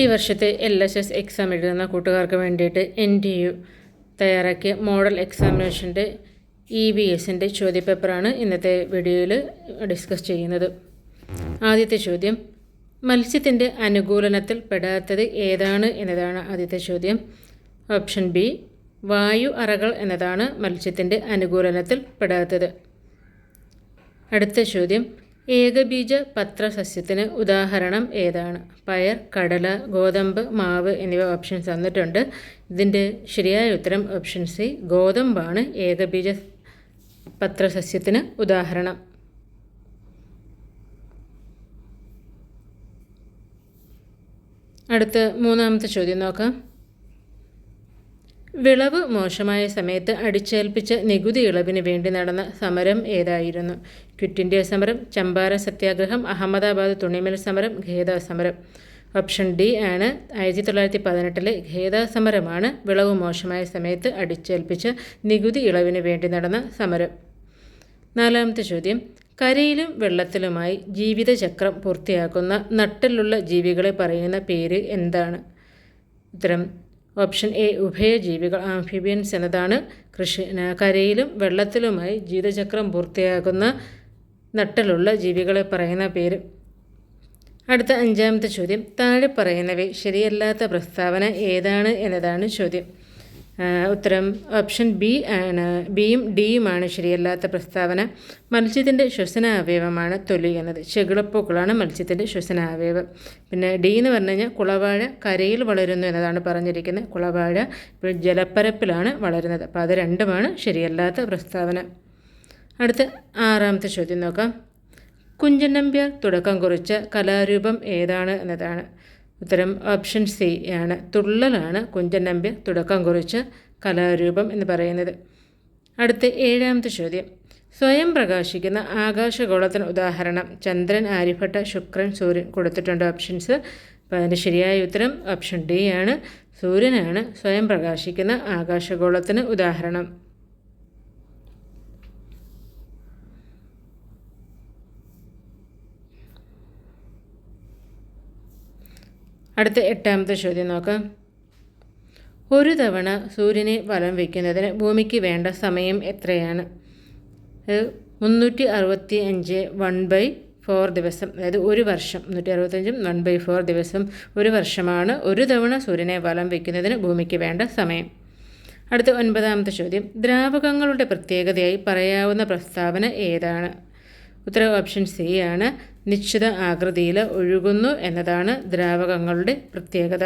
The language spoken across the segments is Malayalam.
ഈ വർഷത്തെ എൽ എസ് എസ് എക്സാം എഴുതുന്ന കൂട്ടുകാർക്ക് വേണ്ടിയിട്ട് എൻ ഡി യു തയ്യാറാക്കിയ മോഡൽ എക്സാമിനേഷന്റെ ഇ വി എസിന്റെ ചോദ്യപേപ്പറാണ് ഇന്നത്തെ വീഡിയോയിൽ ഡിസ്കസ് ചെയ്യുന്നത്. ആദ്യത്തെ ചോദ്യം മത്സ്യത്തിന്റെ അനുകൂലനത്തിൽ പെടാത്തത് ഏതാണ് എന്നതാണ് ആദ്യത്തെ ചോദ്യം. ഓപ്ഷൻ ബി വായു അറകൾ എന്നതാണ് മത്സ്യത്തിന്റെ അനുകൂലനത്തിൽ പെടാത്തത്. അടുത്ത ചോദ്യം ഏകബീജ പത്രസസ്യത്തിന് ഉദാഹരണം ഏതാണ്? പയർ കടല ഗോതമ്പ് മാവ് എന്നിവ ഓപ്ഷൻസ് തന്നിട്ടുണ്ട്. ഇതിന്റെ ശരിയായ ഉത്തരം ഓപ്ഷൻ സി ഗോതമ്പാണ് ഏകബീജ പത്രസസ്യത്തിന് ഉദാഹരണം. അടുത്ത മൂന്നാമത്തെ ചോദ്യം നോക്കാം. വിളവ് മോശമായ സമയത്ത് അടിച്ചേൽപ്പിച്ച നികുതി ഇളവിന് വേണ്ടി നടന്ന സമരം ഏതായിരുന്നു? ക്വിറ്റ് ഇന്ത്യ സമരം ചമ്പാര സത്യാഗ്രഹം അഹമ്മദാബാദ് തുണിമിൽ സമരം ഖേദ സമരം. ഓപ്ഷൻ ഡി ആണ്. ആയിരത്തി തൊള്ളായിരത്തി പതിനെട്ടിലെ ഖേദ സമരമാണ് വിളവ് മോശമായ സമയത്ത് അടിച്ചേൽപ്പിച്ച നികുതി ഇളവിന് വേണ്ടി നടന്ന സമരം. നാലാമത്തെ ചോദ്യം. കരയിലും വെള്ളത്തിലുമായി ജീവിതചക്രം പൂർത്തിയാക്കുന്ന നട്ടിലുള്ള ജീവികളെ പറയുന്ന പേര് എന്താണ്? ഉത്തരം ഓപ്ഷൻ എ ഉഭയജീവികൾ ആംഫിബിയൻസ് എന്നതാണ് കൃഷി കരയിലും വെള്ളത്തിലുമായി ജീവിതചക്രം പൂർത്തിയാകുന്ന നട്ടലുള്ള ജീവികളെ പറയുന്ന പേര്. അടുത്ത അഞ്ചാമത്തെ ചോദ്യം താഴെ പറയുന്നവ ശരിയല്ലാത്ത പ്രസ്താവന ഏതാണ് എന്നതാണ് ചോദ്യം. ഉത്തരം ഓപ്ഷൻ ബി ആണ്. ബിയും ഡിയുമാണ് ശരിയല്ലാത്ത പ്രസ്താവന. മത്സ്യത്തിന്റെ ശ്വസനാവയവമാണ് തൊലി എന്നത്. ചെകിളപ്പൂക്കളാണ് മത്സ്യത്തിന്റെ ശ്വസനാവയവം. പിന്നെ ഡി എന്ന് പറഞ്ഞു കഴിഞ്ഞാൽ കുളവാഴ കരയിൽ വളരുന്നു എന്നതാണ് പറഞ്ഞിരിക്കുന്നത്. കുളവാഴ ജലപ്പരപ്പിലാണ് വളരുന്നത്. അപ്പോൾ അത് രണ്ടുമാണ് ശരിയല്ലാത്ത പ്രസ്താവന. അടുത്ത ആറാമത്തെ ചോദ്യം നോക്കാം. കുഞ്ചൻ നമ്പ്യാർ തുടക്കം കുറിച്ച കലാരൂപം ഏതാണ് എന്നതാണ്. ഉത്തരം ഓപ്ഷൻ സി ആണ്. തുള്ളലാണ് കുഞ്ചൻ നമ്പ്യ തുടക്കം കുറിച്ച് കലാരൂപം എന്ന് പറയുന്നത്. അടുത്ത ഏഴാമത്തെ ചോദ്യം. സ്വയം പ്രകാശിക്കുന്ന ആകാശഗോളത്തിന് ഉദാഹരണം. ചന്ദ്രൻ ആര്യഭട്ട ശുക്രൻ സൂര്യൻ കൊടുത്തിട്ടുണ്ട് ഓപ്ഷൻസ് അപ്പോൾ അതിന്റെ ശരിയായ ഉത്തരം ഓപ്ഷൻ ഡി ആണ്. സൂര്യനാണ് സ്വയം പ്രകാശിക്കുന്ന ആകാശഗോളത്തിന് ഉദാഹരണം. അടുത്ത എട്ടാമത്തെ ചോദ്യം നോക്കാം. ഒരു തവണ സൂര്യനെ വലം വയ്ക്കുന്നതിന് ഭൂമിക്ക് വേണ്ട സമയം എത്രയാണ്? മുന്നൂറ്റി അറുപത്തി അഞ്ച് വൺ ബൈ ഫോർ ദിവസം. അതായത് ഒരു വർഷം. മുന്നൂറ്റി അറുപത്തഞ്ചും വൺ ബൈ ഫോർ ദിവസം ഒരു വർഷമാണ്. ഒരു തവണ സൂര്യനെ വലം വയ്ക്കുന്നതിന് ഭൂമിക്ക് വേണ്ട സമയം. അടുത്ത ഒൻപതാമത്തെ ചോദ്യം. ദ്രാവകങ്ങളുടെ പ്രത്യേകതയായി പറയാവുന്ന പ്രസ്താവന ഏതാണ്? ഉത്തരം ഓപ്ഷൻ സി ആണ്. നിശ്ചിത ആകൃതിയിൽ ഒഴുകുന്നു എന്നതാണ് ദ്രാവകങ്ങളുടെ പ്രത്യേകത.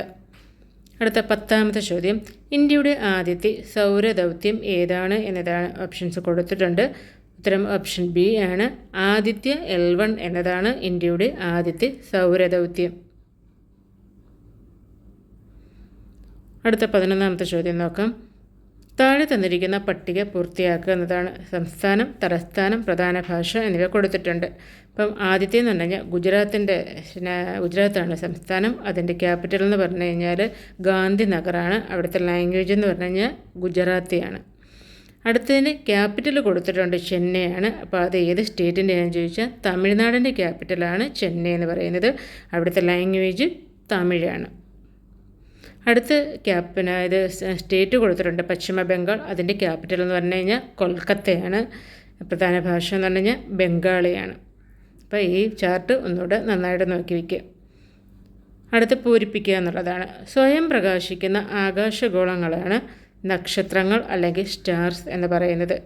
അടുത്ത പത്താമത്തെ ചോദ്യം. ഇന്ത്യയുടെ ആദ്യത്തെ സൗരദൗത്യം ഏതാണ് എന്നതാണ് ഓപ്ഷൻസ് കൊടുത്തിട്ടുണ്ട്. ഉത്തരം ഓപ്ഷൻ ബി ആണ്. ആദിത്യ എൽ വൺ എന്നതാണ് ഇന്ത്യയുടെ ആദ്യത്തെ സൗരദൗത്യം. അടുത്ത പതിനൊന്നാമത്തെ ചോദ്യം നോക്കാം. താഴെ തന്നിരിക്കുന്ന പട്ടിക പൂർത്തിയാക്കുക എന്നതാണ് സംസ്ഥാനം തലസ്ഥാനം പ്രധാന ഭാഷ എന്നിവ കൊടുത്തിട്ടുണ്ട്. അപ്പം ആദ്യത്തെ എന്ന് പറഞ്ഞു കഴിഞ്ഞാൽ ഗുജറാത്തിന്റെ ഗുജറാത്താണ് സംസ്ഥാനം. അതിന്റെ ക്യാപിറ്റൽ എന്ന് പറഞ്ഞു കഴിഞ്ഞാൽ ഗാന്ധി നഗറാണ് അവിടുത്തെ ലാംഗ്വേജ് എന്ന് പറഞ്ഞു കഴിഞ്ഞാൽ ഗുജറാത്തിയാണ്. അടുത്തതിന് ക്യാപിറ്റൽ കൊടുത്തിട്ടുണ്ട് ചെന്നൈയാണ്. അപ്പോൾ അത് ഏത് സ്റ്റേറ്റിന്റെയാണെന്ന് ചോദിച്ചാൽ തമിഴ്നാടിന്റെ ക്യാപിറ്റലാണ് ചെന്നൈ എന്ന് പറയുന്നത്. അവിടുത്തെ ലാംഗ്വേജ് തമിഴാണ്. അടുത്ത് ക്യാപ്പിന് ഇത് സ്റ്റേറ്റ് കൊടുത്തിട്ടുണ്ട്. പശ്ചിമ ബംഗാൾ അതിന്റെ ക്യാപിറ്റൽ എന്ന് പറഞ്ഞു കഴിഞ്ഞാൽ കൊൽക്കത്തയാണ്. പ്രധാന ഭാഷ എന്ന് പറഞ്ഞു കഴിഞ്ഞാൽ ബംഗാളിയാണ്. അപ്പോൾ ഈ ചാർട്ട് ഒന്നുകൂടെ നന്നായിട്ട് നോക്കി വയ്ക്കുക അടുത്ത് പൂരിപ്പിക്കുക എന്നുള്ളതാണ്. സ്വയം പ്രകാശിക്കുന്ന ആകാശഗോളങ്ങളാണ് നക്ഷത്രങ്ങൾ അല്ലെങ്കിൽ സ്റ്റാർസ് എന്ന് പറയുന്നത്.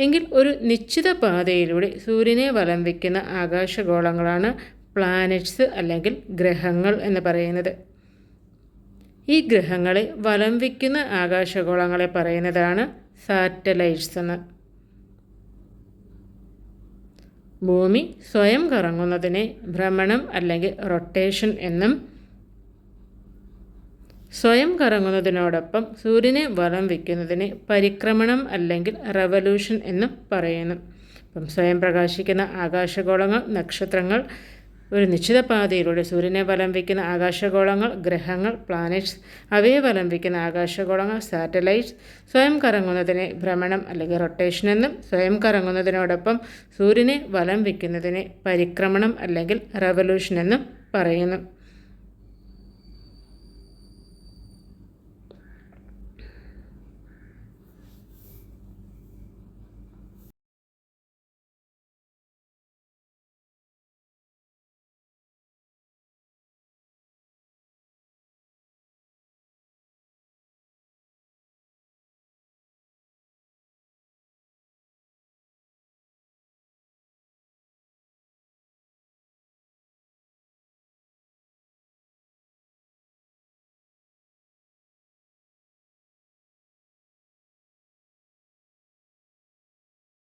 എങ്കിൽ ഒരു നിശ്ചിത പാതയിലൂടെ സൂര്യനെ വലം വയ്ക്കുന്ന ആകാശഗോളങ്ങളാണ് പ്ലാനറ്റ്സ് അല്ലെങ്കിൽ ഗ്രഹങ്ങൾ എന്ന് പറയുന്നത്. ഈ ഗ്രഹങ്ങളെ വലം വയ്ക്കുന്ന ആകാശഗോളങ്ങളെ പറയുന്നതാണ് സാറ്റലൈറ്റ്സ് എന്ന്. ഭൂമി സ്വയം കറങ്ങുന്നതിനെ ഭ്രമണം അല്ലെങ്കിൽ റൊട്ടേഷൻ എന്നും സ്വയം കറങ്ങുന്നതിനോടൊപ്പം സൂര്യനെ വലം വയ്ക്കുന്നതിനെ പരിക്രമണം അല്ലെങ്കിൽ റവല്യൂഷൻ എന്നും പറയുന്നു. അപ്പം സ്വയം പ്രകാശിക്കുന്ന ആകാശഗോളങ്ങൾ നക്ഷത്രങ്ങൾ ഒരു നിശ്ചിത പാതയിലൂടെ സൂര്യനെ വലം വയ്ക്കുന്ന ആകാശഗോളങ്ങൾ ഗ്രഹങ്ങൾ പ്ലാനറ്റ്സ് അവയെ വലം വയ്ക്കുന്ന ആകാശഗോളങ്ങൾ സാറ്റലൈറ്റ്സ് സ്വയം കറങ്ങുന്നതിനെ ഭ്രമണം അല്ലെങ്കിൽ റൊട്ടേഷൻ എന്നും സ്വയം കറങ്ങുന്നതിനോടൊപ്പം സൂര്യനെ വലം വയ്ക്കുന്നതിനെ പരിക്രമണം അല്ലെങ്കിൽ റവല്യൂഷൻ എന്നും പറയുന്നു.